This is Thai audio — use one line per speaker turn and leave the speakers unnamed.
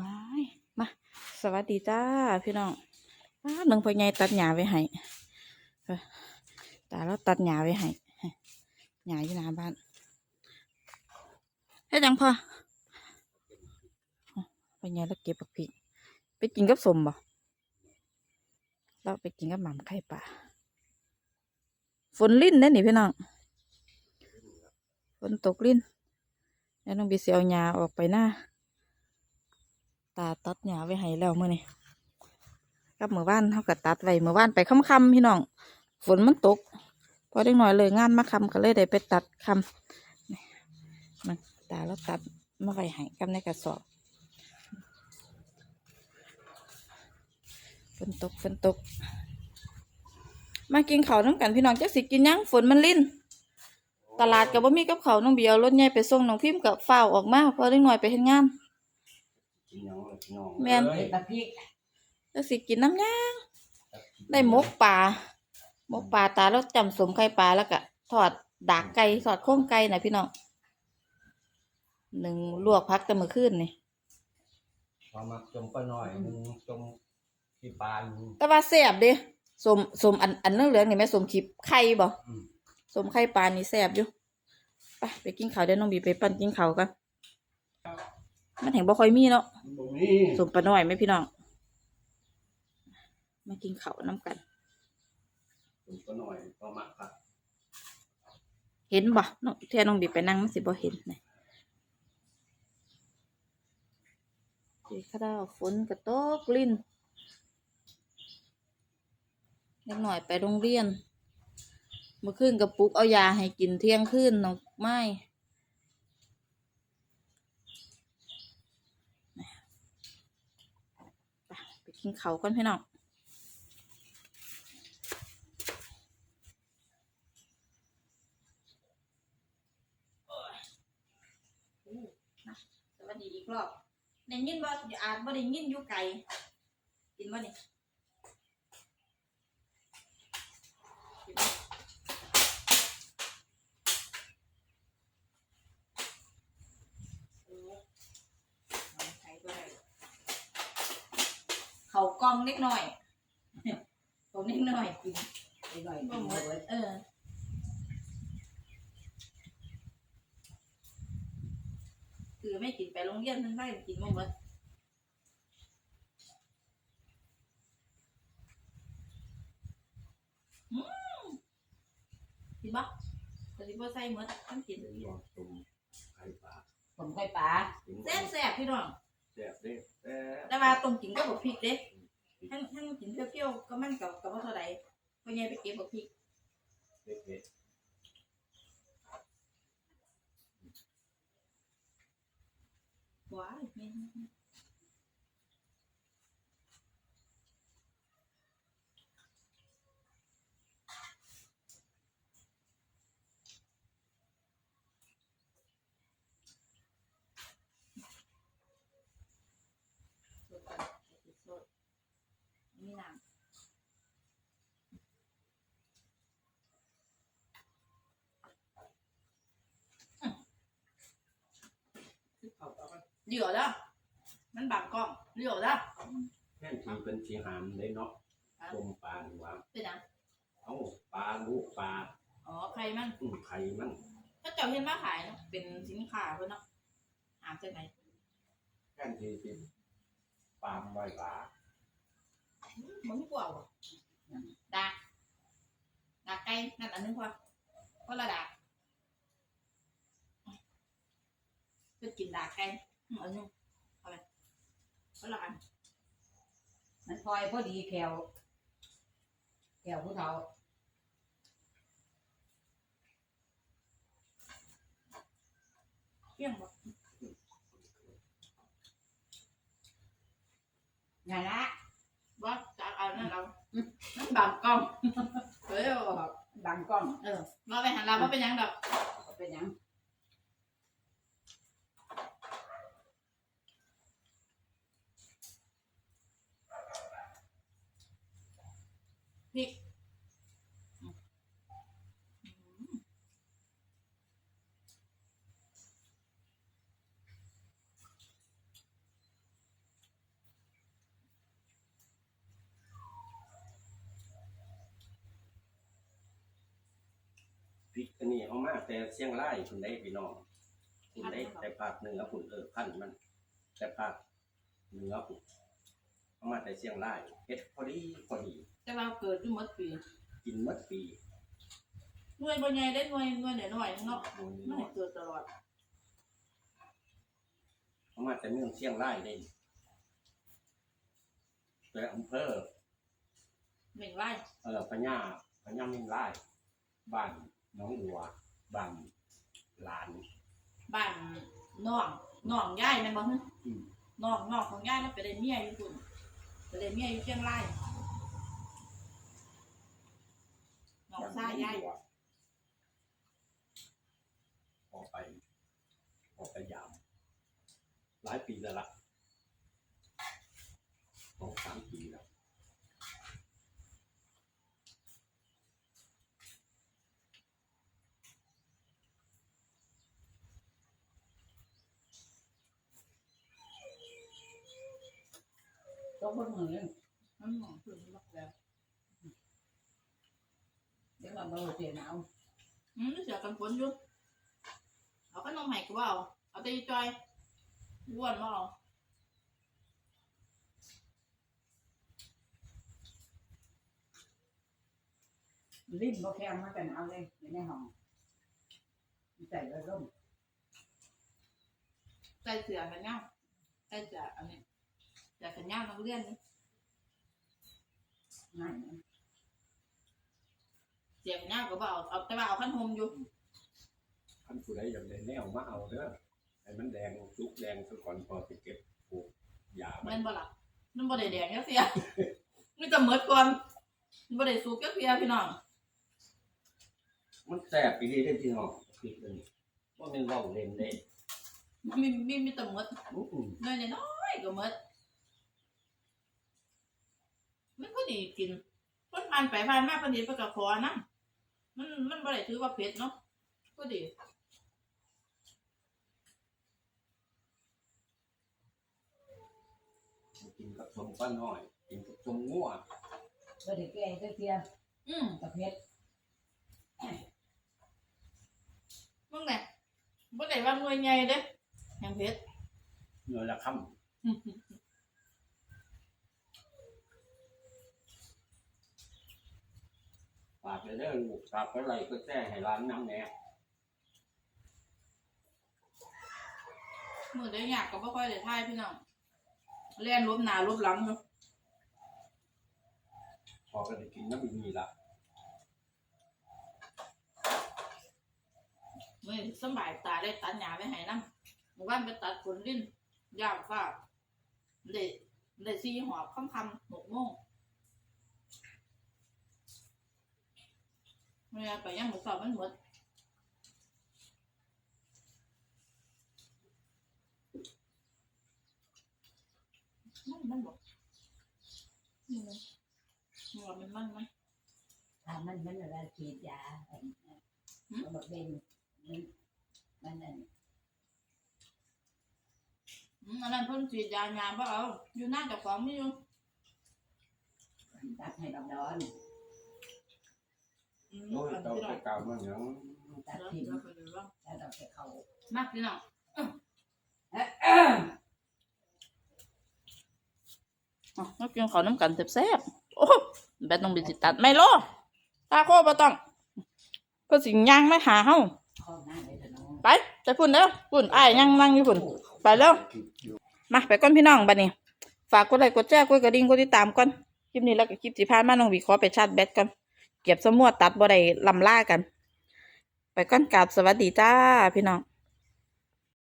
ว้ายมาสวัสดีจ้าพี่น้องป้าหนึ่งพ่อใหญ่ตัดหญ้าไว้ให้เออตาเราตัดหญ้าไว้ให้หญ้าอยู่หน้าบ้านเฮ็ดหยังพ่อพ่อใหญ่เราเก็บบักพริกไปกินกับสมบ่เราไปกินกับหม่ำไข่ปลาฝนลิ้นเด้อนี่พี่น้องฝนตกลิ้นแล้วน้องบีเสียเอาหญ้าออกไปหน้า ตาตัดหญ้าไว้ให้แล้วมื้อนี้กับมื้อวานเฮาก็ตัดไว้มื้อวานไปค่ำๆพี่น้อง ฝนมันตก พอเด็กน้อยเลยงานมาค่ำก็เลยได้ไปตัดค่ำมันตาแล้วตัดมาไว้ให้กับในกระสอบฝนตกฝนตก มากินข้าวน้ำกันพี่น้องจักสิกินยังฝนมันลิ้นตลาดก็บ่มีกับข้าวน้องเบียวรถใหญ่ไปส่งน้องพิมพ์กับฝ้าออกมาพอเด็กน้อยไปเฮ็ดงาน
กินหยังล่ะพี่น้อง
แม่น
เอ้ย
ตะพริก
จักสิกินน้ำหยังได้หมกปลาหมกปลาตาแล้วจำสมไข่ปลาแล้วก็ทอดดากไก่ทอดโค้งไก่นะพี่น้องหนึ่งลวกพักแต่เมื่อคืนนี่
พอมาจมปลาหน่อยหนึงจมที่ปลาอยู่
แต่ว่าแซ่บเด้สมสมอันอันเหลืองๆนี่แม่สมขีบไข่บ่
อืม
สมไข่ปลานี่แซ่บอยู่ไปไปกินข้าวเดี๋ยวน้องบีไปปั่นกินข้าวกัน มันแห่งบ่ค่อยมีเนาะ
ตรงนี้
สมปลาน้อยไหมพี่น้อง มากินข้าวน้ำกัน
จมปลาหน่อยพอมาครับ
เห็นบ่น้องเที่ยน้องบีไปนั่งมันสิบ่เห็นนะเดี๋ยวข้าวดาวฝนกระตกลิ้นเล็กหน่อยไปโรงเรียน เมื่อคืนกับปลุกเอายาให้กินเที่ยงคืนน้องไม้ไปไป กินเขาก่อนพี่น้องสวัสดีอีกรอบได้ยินบ่อ่านบ่ได้ยินอยู่ไกลกินบ่นี่กินบ่โอ้เอาไข่บ่ได้เขากล้ องเล็กน้อยผมเล็กน้อยกิน
ไปหน่อย
บ่
กิน
หม
เบิ
ด
ด
เออคือไม่กินไปโรงเรียนมันไม่กินบ่หมดอืมกินบ่แต่ที่บ่ใส่หมดมันกิน
เดี๋ยวลองจมไข่ปลา
ผมค่อยปลา
กิน
แซ่บแซ่บพี่น้อง
แซ่บเด้แซ่บ
แต่ว่าต้มกินก็บ่พริกเด้ ทั้งทั้งกินเปรี้ยวๆก็มันกับกับว่าเท่าใดเพราะไงไปเก็บบ่พริก
เผ็ด
ว้ายแม่นสดกันสด มีน้ำ
ๆเอาเอาไป
เหลือแล้วมันบางกล้องเหลือแล้ว
แค่ทีเป็นสีหามเลยเนาะจมปลาหรือว่า
เป็นหยัง
เอาปลาลูกปลา
อ๋อใครมัน
อืมไข่มัน
ถ้าเจ้าเห็นมาขายเนาะเป็นสินค้าเพิ่นเนาะหามจากไหน
แค่ทีสิปลาไว้ปลา
มึงกลัวบ่ดากดากไก่นั่นอันนึงพอคนละดา กเพิ่นกินดากไก่อืมอันนึงเอาไปคนละอัน
มันคอยพอดีแขวแขวผู้เฒ่า
เปรี้ยงบ่
นั่นละ
บ่จากเอานั่นเอานั่นบา งกล้องเฮ้ยเอาออก
ดังกล้อง
เออมาไปหันหลังบ่เป็นหยังดอก
ก็เป็นหยัง
พริก
ริกอันนี้เอามาแต่เชียงรายคุณได้พี่น้องคุณได้แต่ภาคเหนือคุณเออพันธุ์มัน แต่ภาคเหนือคุณเอามาแต่เชียงรายเฮ็ดพอดีพอดี
แต่ว่าเกิดอยู่หมดปี
กินหมดปี
หน่วยบ่ใหญ่ได้หน่วยหน่วยน้อยๆเนาะ
หมู
มัน
น้อ
ให้
ย
เกิดตลอด
เอามาแต่เมืองเชียงรายได้แต่อำเภอ
หนึ่งไร่
เออพญาพญาเมืองรายบ้านห น้องบัวบ้านหลาน
บ้านน้องน้องยายแม่นบ่ฮึ
อืม
น้องน้องของยายมันไปได้เมียอยู่พุ่นไปได้เมียอยู่เชียงรายน้องชายยาย
ออกไปออกไปยาม หลายปีแล้วละสองสามปีแล้ว
ต้องคนมือ
มันหอมขึ้นมากแล้ว
เดี๋ยวมาเบาเสียหนาว
อืมเสียกันฝนอยู่เอาขนมให้กูเอาเอาแต่อีจอยอ้วนมาเอา
ลิ้นบ่แข็งมากันเอาเลยอยู่ในห้องใส่แล้วร่ม
ใส่เสื้อกันย่างใส่เสื้ออันนี้ เสื้อกันย่างนักเรียนนี่
ง่ายนะ
เสียกันย่างก็บ่เอาเอาแต่ว่าเอาขันหมอยู่
ท่านผู้ใดอยากได้แนวมาเอาเด้อให้มันแดงลุกแดงซะก่อนพอไปเก็บปลูกยามั
แม่
น
นบ่ล่ะมันบ่ได้แดงจักเสียมีแต่หมดก่อนมันบ่ได้สุกจักเสียพี่น้อง
มันแสบปีนี้ได้ที่น้องพริกอันนี้ว่ามันเล่าเล่นเด้
มีมีมีแต่หมด
อื้อ
น้อยๆน้อยๆก็หมด มันก็ดีกินคนผ่านไปผ่านมาเพิ่นเห็นเพิ่นก็ขอนํมันมันบ่ได้ถือว่าเผ็ดเนาะก็ดี
กินกับสมป้าน้อย กินกับสมงัว
บ่ได้แก่จักเทีย
อืม
กับเพชร
มึงแหละบ่ได้ว่าหน่วยใหญ่เด้แห่งเผ็ด
เนื้อละคำากไปเด้อลูกฝากไปไรก็แจ้ให้ร้านน้ำแหน่
มื้อใดยากก็บ่ค่อยได้ทายพี่น้องเรียนรวบหน้ารวบหลังอยู่
พอก็ได้กินน้ำมีละ
มื้อนี้สำบายตาได้ตัดหญ้าไว้ให้นำเมื่อวานไปตัดผลลิ้นยามฟ้าได้ได้สี่หอบค่ำๆ6โมง เมื่อไปยังมื้อเช้ามันหมดมันมันบอกนี่มันมันว่ามันมันมัน
ถ้ามันมันอะไรฉีดยาอันนั้นมันบอกเป็นมันมันนั่น
อืมอันนั้นเพิ่นฉีดยายาบ่เอาอยู่หน้าเจ้าของมีอยู่
ตัดให้ดอกดอน
อืม
โอ้ย
อัน
เจ้าไป
เรา
เก่ามันยัง
ตัด
เดี๋ยว
ทิ้ง
เดี๋ยวไปดูว่า
ตัดดอกให้เขา
มากพี่น้องอ๋อมากินข้าวน้ำกันแซ่บๆโอ้แบตต้องไปสิตัดไม่รอตาโคบ่ต้องก็สิย่างไม่หาเฮา
ข้อหน้าเลยเถอะน้อง
ไปไปพุ่นเด้อพุ่นอ้ายยังนั่งอยู่พุ่น ไปแล้ว มาไปก่อนพี่น้องบัดนี้ ฝากกดไลค์กดแชร์กดกระดิ่งกดติดตามก่อน คลิปนี้แล้วก็คลิปที่ผ่านมาน้องวีขอไปชาร์จแบตก่อน เก็บสมวดตัดบ่ได้ลำล่ากัน ไปก้อนกราบสวัสดีจ้าพี่น้อง